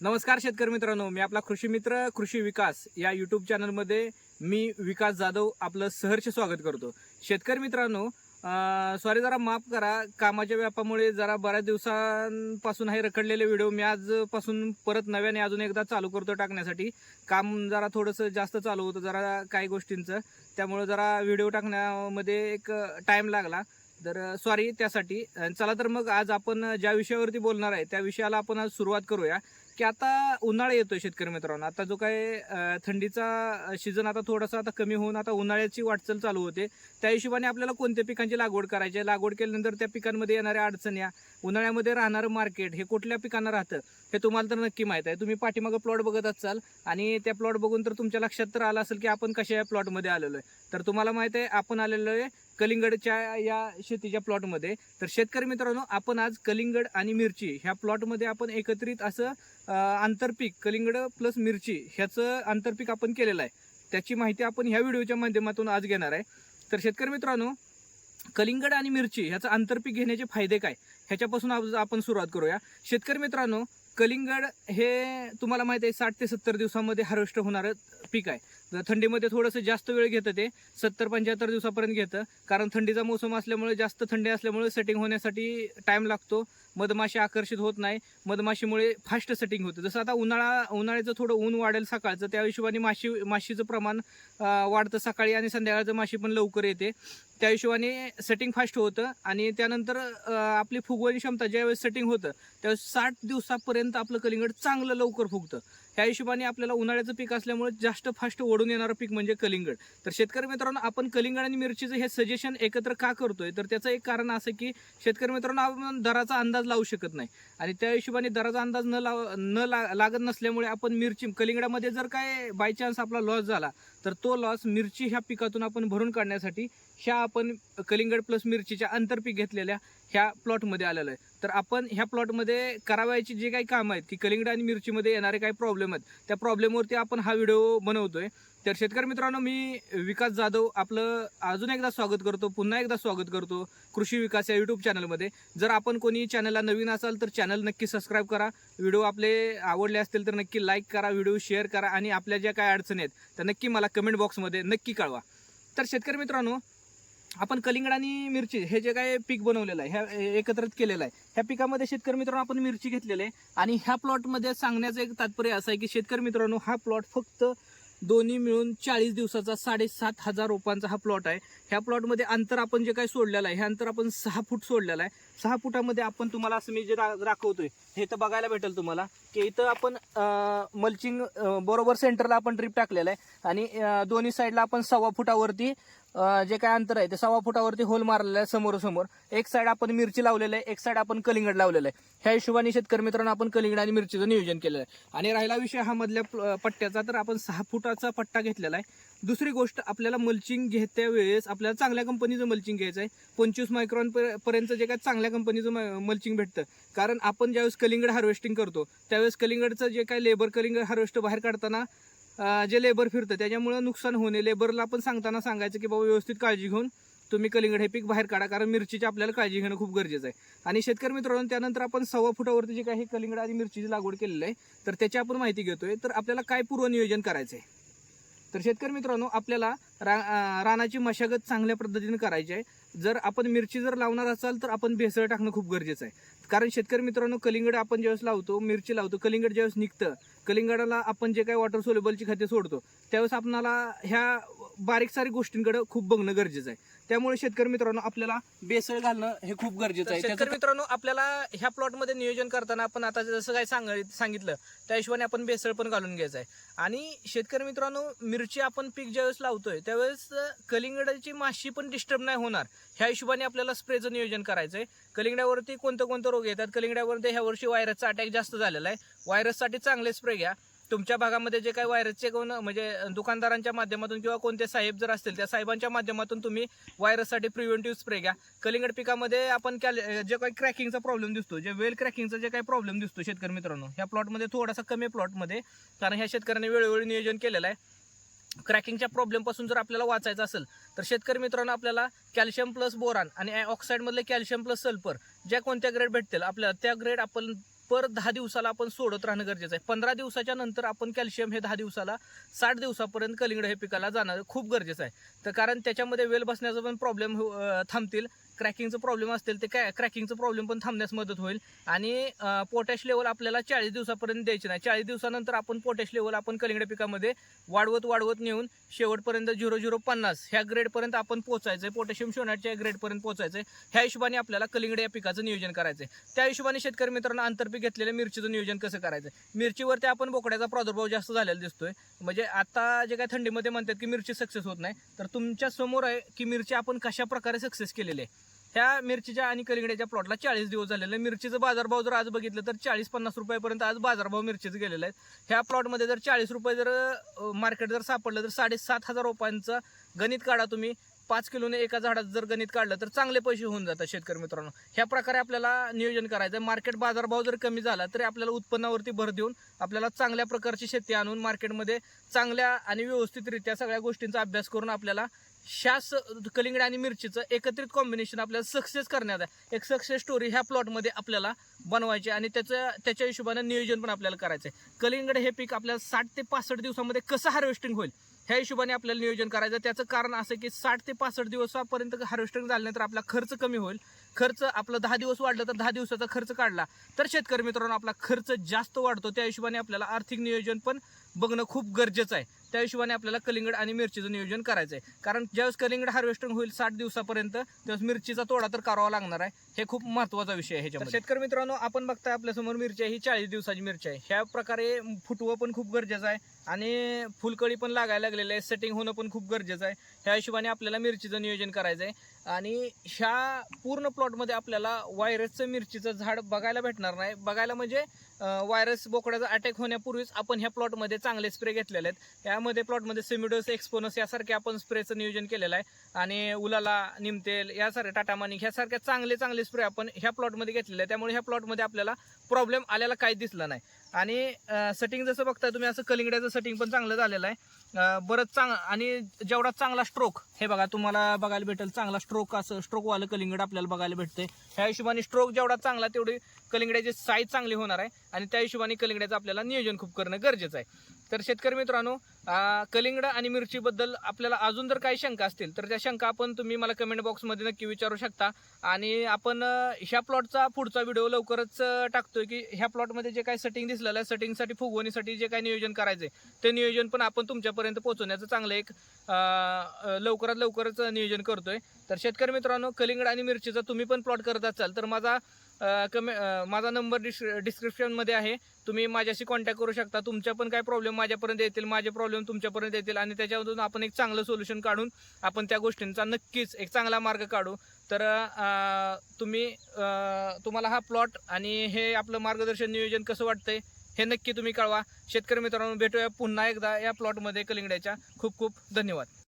नमस्कार शेतकरी मित्रांनो मी आपला कृषी मित्र कृषी विकास या युट्यूब चॅनलमध्ये मी विकास जाधव आपलं सहर्ष स्वागत करतो. शेतकरी मित्रांनो सॉरी जरा माफ करा कामाच्या व्यापामुळे जरा बऱ्याच दिवसांपासून हे रखडलेले व्हिडिओ मी आजपासून परत नव्याने अजून एकदा चालू करतो टाकण्यासाठी. काम जरा थोडंसं जास्त चालू होतं जरा काही गोष्टींचं. त्यामुळं जरा व्हिडिओ टाकण्यामध्ये एक टाईम लागला. तर सॉरी त्यासाठी. चला तर मग आज आपण ज्या विषयावरती बोलणार आहे त्या विषयाला आपण आज सुरुवात करूया. की आता उन्हाळा येतोय शेतकरी मित्रांनो. आता जो काय थंडीचा सीझन आता थोडासा आता कमी होऊन आता उन्हाळ्याची वाटचाल चालू होते. त्या हिशोबाने आपल्याला कोणत्या पिकांची लागवड करायची आहे? लागवड केल्यानंतर त्या पिकांमध्ये येणाऱ्या अडचण्या उन्हाळ्यामध्ये राहणारं मार्केट हे कुठल्या पिकांना राहतं हे तुम्हाला तर नक्की माहीत आहे. तुम्ही पाठीमागं प्लॉट बघत असाल आणि त्या प्लॉट बघून तर तुमच्या लक्षात तर आलं असेल की आपण कशा या प्लॉटमध्ये आलेलो आहे. तर तुम्हाला माहीत आहे आपण आलेलो आहे कलिंगडच्या या शेतीच्या प्लॉटमध्ये. तर शेतकरी मित्रांनो आपण आज कलिंगड आणि मिरची ह्या प्लॉटमध्ये आपण एकत्रित असं आंतरपीक कलिंगड प्लस मिरची ह्याचं आंतरपीक आपण केलेलं आहे. त्याची माहिती आपण ह्या व्हिडिओच्या माध्यमातून आज घेणार आहे. तर शेतकरी मित्रांनो कलिंगड आणि मिरची ह्याचं आंतरपीक घेण्याचे फायदे काय? ह्याच्यापासून आज आपण सुरुवात करूया. शेतकरी मित्रांनो कलिंगड हे तुम्हाला माहिती आहे साठ ते सत्तर दिवसामध्ये हार्वेस्ट होणारं पीक आहे. थंडीमध्ये थोडंसं जास्त वेळ घेतं ते सत्तर पंच्याहत्तर दिवसापर्यंत घेतं. कारण थंडीचा मोसम असल्यामुळे जास्त थंडी असल्यामुळे सेटिंग होण्यासाठी टाईम लागतो. मधमाशी आकर्षित होत नाही. मधमाशीमुळे फास्ट सेटिंग होतं. जसं आता उन्हाळा उन्हाळ्याचं थोडं ऊन वाढेल सकाळचं त्या हिशोबाने माशी माशीचं प्रमाण वाढतं सकाळी आणि संध्याकाळचं माशी पण लवकर येते. त्या हिशोबाने सेटिंग फास्ट होतं आणि त्यानंतर आपली फुगवणी क्षमता ज्यावेळेस सेटिंग होतं त्यावेळेस साठ दिवसापर्यंत आपलं कलिंगड चांगलं लवकर फुगतं. ह्या हिशोबाने आपल्याला उन्हाळ्याचं पीक असल्यामुळे जास्त फास्ट ओढून येणारं पीक म्हणजे कलिंगड. तर शेतकरी मित्रांनो आपण कलिंगड आणि मिरचीचं हे सजेशन एकत्र का करतोय? तर त्याचं एक कारण असं की शेतकरी मित्रांनो आपण दराचा अंदाज लावू शकत नाही. आणि त्या हिशोबाने दराचा अंदाज न लाव न ला- लागत नसल्यामुळे आपण मिरची कलिंगडामध्ये जर काय बाय चान्स आपला लॉस झाला तर तो लॉस मिरची ह्या पिकातून आपण भरून काढण्यासाठी ह्या आपण कलिंगड प्लस मिरचीच्या आंतरपीक घेतलेल्या ह्या प्लॉटमध्ये आलेलो आहे. तर आपण ह्या प्लॉटमध्ये करावायची जे काही कामं आहेत की कलिंगड आणि मिरचीमध्ये येणारे काही प्रॉब्लेम आहेत त्या प्रॉब्लेमवरती आपण हा व्हिडिओ बनवतोय. तर शेतकरी मित्रांनो मी विकास जाधव आपलं अजून एकदा स्वागत करतो पुन्हा एकदा स्वागत करतो कृषी विकास या यूट्यूब चॅनलमध्ये जर आपण कोणी चॅनलला नवीन असाल तर चॅनल नक्की सबस्क्राईब करा. व्हिडिओ आपले आवडले असतील तर नक्की लाईक करा व्हिडिओ शेअर करा आणि आपल्या ज्या काय अडचणी आहेत त्या नक्की मला कमेंट बॉक्समध्ये नक्की कळवा. तर शेतकरी मित्रांनो आपण कलिंगड आणि मिरची हे जे काय पीक बनवलेलं आहे ह्या एकत्रित केलेलं आहे ह्या पिकामध्ये शेतकरी मित्रांनो आपण मिरची घेतलेली आहे. आणि ह्या प्लॉटमध्ये सांगण्याचं एक तात्पर्य असं आहे की शेतकरी मित्रांनो हा प्लॉट फक्त दोन्ही मिळून चाळीस दिवसाचा साडेसात हजार रोपांचा हा प्लॉट आहे. ह्या प्लॉटमध्ये अंतर आपण जे काही सोडलेलं आहे हे अंतर आपण सहा फूट सोडलेलं आहे. सहा फुटामध्ये आपण तुम्हाला असं मी जे दाखवतोय हे तर बघायला भेटेल तुम्हाला. की इथं आपण मल्चिंग बरोबर सेंटरला आपण ड्रीप टाकलेलं आहे. आणि दोन्ही साईडला आपण सव्वा फुटावरती जे काय अंतर आहे ते सव्वा फुटावरती होल मारलेला आहे समोरासमोर. एक साईड आपण मिरची लावलेलं आहे एक साईड आपण कलिंगड लावलेलं आहे. ह्या हिशोबाने शेतकरी मित्रांनो आपण कलिंगड आणि मिरचीचं नियोजन केलेलं आहे. आणि राहिला विषय हा मधल्या पट्ट्याचा तर आपण सहा फुटाचा पट्टा घेतलेला आहे. दुसरी गोष्ट आपल्याला मल्चिंग घेत्या वेळेस आपल्याला चांगल्या कंपनीचं मल्चिंग घ्यायचं आहे. पंचवीस मायक्रॉन पर्यंत जे काय चांगल्या कंपनीचं मल्चिंग भेटतं. कारण आपण ज्यावेळेस कलिंगड हार्वेस्टिंग करतो त्यावेळेस कलिंगडचं जे काय लेबर कलिंगड हार्वेस्ट बाहेर काढताना जे लेबर फिरतं त्याच्यामुळं नुकसान होणे. लेबरला आपण सांगताना सांगायचं की बाबा व्यवस्थित काळजी घेऊन तुम्ही कलिंगड हे पीक बाहेर काढा कारण मिरचीची आपल्याला काळजी घेणं खूप गरजेचं आहे. आणि शेतकरी मित्रांनो त्यानंतर आपण सव्वा फुटावरती जे काही कलिंगड आणि मिरचीची लागवड केलेली आहे तर त्याची आपण माहिती घेतोय. तर आपल्याला काय पूर्वनियोजन करायचं आहे तर शेतकरी मित्रांनो आपल्याला रा रानाची मशागत चांगल्या पद्धतीने करायची आहे. जर आपण मिरची जर लावणार असाल तर आपण भेसळ टाकणं खूप गरजेचं आहे. कारण शेतकरी मित्रांनो कलिंगड आपण ज्यावेळेस लावतो मिरची लावतो कलिंगड ज्यावेळेस निघतं कलिंगडाला आपण जे काही वॉटर सोलेबलची खते सोडतो त्यावेळेस आपणाला ह्या बारीक सारीक गोष्टींकडे खूप बघणं गरजेचं आहे. त्यामुळे शेतकरी मित्रांनो आपल्याला बेसळ घालणं हे खूप गरजेचं आहे. शेतकरी मित्रांनो आपल्याला ह्या प्लॉटमध्ये नियोजन करताना आपण आता जसं काय सांग सांगितलं त्या हिशोबाने आपण बेसळ पण घालून घ्यायचं आहे. आणि शेतकरी मित्रांनो मिरची आपण पीक ज्यावेळेस लावतोय त्यावेळेस कलिंगडाची माशी पण डिस्टर्ब नाही होणार. ह्या हिशोबाने आपल्याला स्प्रेचं नियोजन करायचं आहे कलिंगड्यावरती कोणतं कोणतं रोग येतात? कलिंगड्यावरती ह्या वर्षी व्हायरसचा अटॅक जास्त झालेला आहे. व्हायरससाठी चांगले स्प्रे घ्या. तुमच्या भागामध्ये जे काही व्हायरसचे कोण म्हणजे दुकानदारांच्या माध्यमातून किंवा कोणते साहेब जर असतील त्या साहेबांच्या माध्यमातून तुम्ही व्हायरससाठी प्रिव्हेंटिव्ह स्प्रे घ्या. कलिंगड पिकामध्ये आपण कॅल जे काही क्रॅकिंगचा प्रॉब्लेम दिसतो जे वेल क्रॅकिंगचा जे काही प्रॉब्लेम दिसतो शेतकरी मित्रांनो ह्या प्लॉटमध्ये थोडासा कमी प्लॉटमध्ये कारण ह्या शेतकऱ्यांनी वेळोवेळी नियोजन केलेलं आहे. क्रॅकिंगच्या प्रॉब्लेमपासून जर आपल्याला वाचायचं असेल तर शेतकरी मित्रांनो आपल्याला कॅल्शियम प्लस बोरान आणि ऑक्साईडमधले कॅल्शियम प्लस सल्फर ज्या कोणत्या ग्रेड भेटतील आपल्याला त्या ग्रेड आपण पर दहा दिवसाला आपण सोडत राहणं गरजेचं आहे. पंधरा दिवसाच्या नंतर आपण कॅल्शियम हे दहा दिवसाला साठ दिवसापर्यंत कलिंगड हे पिकाला जाणं खूप गरजेचं आहे. तर कारण त्याच्यामध्ये वेल बसण्याचा पण प्रॉब्लेम हो, थांबतील. क्रॅकिंगचं प्रॉब्लेम असतील ते काय क्रॅकिंगचं प्रॉब्लेम पण थांबण्यास मदत होईल. आणि पोटॅश लेवल आपल्याला चाळीस दिवसापर्यंत द्यायची नाही. चाळीस दिवसानंतर आपण पोटॅश लेवल आपण कलिंगड्या पिकामध्ये वाढवत वाढवत नेऊन शेवटपर्यंत झिरो झिरो पन्नास ह्या ग्रेडपर्यंत आपण पोचायचं आहे पोटॅशियम शोनाटच्या ग्रेडपर्यंत पोचायचं आहे ह्या हिशोबाने आपल्याला कलिंगड या पिकाचं नियोजन करायचं आहे त्या हिशोबाने शेतकरी मित्रांनो आंतरपीक घेतलेल्या मिरचीचं नियोजन कसं करायचं मिरचीवरती आपण बोकड्याचा प्रादुर्भाव जास्त झालेला दिसतोय. म्हणजे आता जे काय थंडीमध्ये म्हणतात की मिरची सक्सेस होत नाही. तर तुमच्यासमोर आहे की मिरची आपण कशा प्रकारे सक्सेस केलेली आहे? ह्या मिरचीच्या आणि कलिंगड्याच्या प्लॉटला चाळीस दिवस झालेले आहे. मिरचीचं बाजारभाव जर आज बघितलं तर चाळीस पन्नास रुपयापर्यंत आज बाजारभाव मिरचीचं गेलेला आहे. ह्या प्लॉटमध्ये जर चाळीस रुपये जर मार्केट जर सापडलं तर साडेसात हजार रुपयांचं गणित काढा तुम्ही. पाच किलोने एका झाडाचं जर गणित काढलं तर चांगले पैसे होऊन जातात शेतकरी मित्रांनो. ह्या प्रकारे आपल्याला नियोजन करायचं मार्केट बाजारभाव जर कमी झाला तरी आपल्याला उत्पन्नावरती भर देऊन आपल्याला चांगल्या प्रकारची शेती आणून मार्केटमध्ये चांगल्या आणि व्यवस्थितरित्या सगळ्या गोष्टींचा अभ्यास करून आपल्याला शास कलिंगड आणि मिरचीचं एकत्रित कॉम्बिनेशन आपल्याला सक्सेस करण्यात आहे. एक सक्सेस स्टोरी ह्या प्लॉटमध्ये आपल्याला बनवायची आणि त्याचं त्याच्या हिशोबाने नियोजन पण आपल्याला करायचं आहे कलिंगड हे पीक आपल्याला साठ ते पासष्ट दिवसामध्ये कसं हार्वेस्टिंग होईल? ह्या हिशोबाने आपल्याला नियोजन करायचं त्याचं कारण असं की साठ ते पासष्ट दिवसापर्यंत हार्वेस्टिंग झाल्यानंतर आपला खर्च कमी होईल. खर्च आपला दहा दिवस वाढला तर दहा दिवसाचा खर्च काढला. तर शेतकरी मित्रांनो आपला खर्च जास्त वाढतो. त्या हिशोबाने आपल्याला आर्थिक नियोजन पण बघणं खूप गरजेचं आहे. त्या हिशोबाने आपल्याला कलिंगड आणि मिरचीचं नियोजन करायचं आहे कारण ज्यावेळेस कलिंगड हार्वेस्टिंग होईल साठ दिवसापर्यंत त्यावेळेस मिरचीचा तोडा तर करावा लागणार आहे. हे खूप महत्त्वाचा विषय आहे ह्याच्यामध्ये. शेतकरी मित्रांनो आपण बघताय आपल्यासमोर मिरची आहे ही चाळीस दिवसाची मिरची आहे. ह्या प्रकारे फुटवं पण खूप गरजेचं आहे आणि फुलकळी पण लागायला लागलेलं आहे. सेटिंग होणं पण खूप गरजेचं आहे. ह्या हिशोबाने आपल्याला मिरचीचं नियोजन करायचं आहे आणि ह्या पूर्ण प्लॉटमध्ये आपल्याला व्हायरसचं मिरचीचं झाड बघायला भेटणार नाही. बघायला म्हणजे व्हायरस बोकड्याचा अटॅक होण्यापूर्वीच आपण ह्या प्लॉटमध्ये चांगले स्प्रे घेतलेले आहेत. यामध्ये प्लॉटमध्ये सेमिडोस एक्सपोनस यासारखे आपण स्प्रेचं नियोजन केलेलं आहे. आणि उलाला निमतेल यासारखे टाटा मानिक ह्यासारख्या चांगले चांगले स्प्रे आपण ह्या प्लॉटमध्ये घेतलेले आहे त्यामुळे ह्या प्लॉटमध्ये आपल्याला प्रॉब्लेम आलेला काहीच दिसला नाही. आणि सेटिंग जसं बघताय तुम्ही असं कलिंगड्याचं सेटिंग पण चांगलं झालेलं आहे. बरंच चांग आणि जेवढा चांगला स्ट्रोक हे बघा तुम्हाला बघायला भेटेल चांगला स्ट्रोक असं स्ट्रोकवालं कलिंगड आपल्याला बघायला भेटते ह्या हिशोबाने स्ट्रोक जेवढा चांगला तेवढी कलिंगड्याची साईज चांगली होणार आहे. आणि त्या हिशोबाने कलिंगड्याचं आपल्याला नियोजन खूप करणं गरजेचं आहे. तर शेतकरी मित्रांनो कलिंगड आणि मिरचीबद्दल आपल्याला अजून जर काही शंका असतील तर त्या शंका आपण तुम्ही मला कमेंट बॉक्समध्ये नक्की विचारू शकता. आणि आपण ह्या प्लॉटचा पुढचा व्हिडिओ लवकरच टाकतोय की ह्या प्लॉटमध्ये जे काही सेटिंग दिसलेलं आहे सेटिंगसाठी फुगवणीसाठी जे काही नियोजन करायचे ते नियोजन पण आपण तुमच्यापर्यंत पोहोचवण्याचं चांगलं एक लवकरात लवकरच नियोजन करतोय. तर शेतकरी मित्रांनो कलिंगड आणि मिरचीचा तुम्ही पण प्लॉट करत असाल तर माझा कमे माझा नंबर डिश डिस्क्रिप्शनमध्ये आहे. तुम्ही माझ्याशी कॉन्टॅक्ट करू शकता. तुमच्या पण काय प्रॉब्लेम माझ्यापर्यंत येतील माझे प्रॉब्लेम तुमच्यापर्यंत येतील आणि त्याच्यामधून आपण एक चांगलं सोल्युशन काढून आपण त्या गोष्टींचा नक्कीच एक चांगला मार्ग काढू. तर तुम्ही तुम्हाला हा प्लॉट आणि हे आपलं मार्गदर्शन नियोजन कसं वाटतंय हे नक्की तुम्ही कळवा. शेतकरी मित्रांनो भेटूया पुन्हा एकदा या प्लॉटमध्ये कलिंगड्याच्या. खूप खूप धन्यवाद.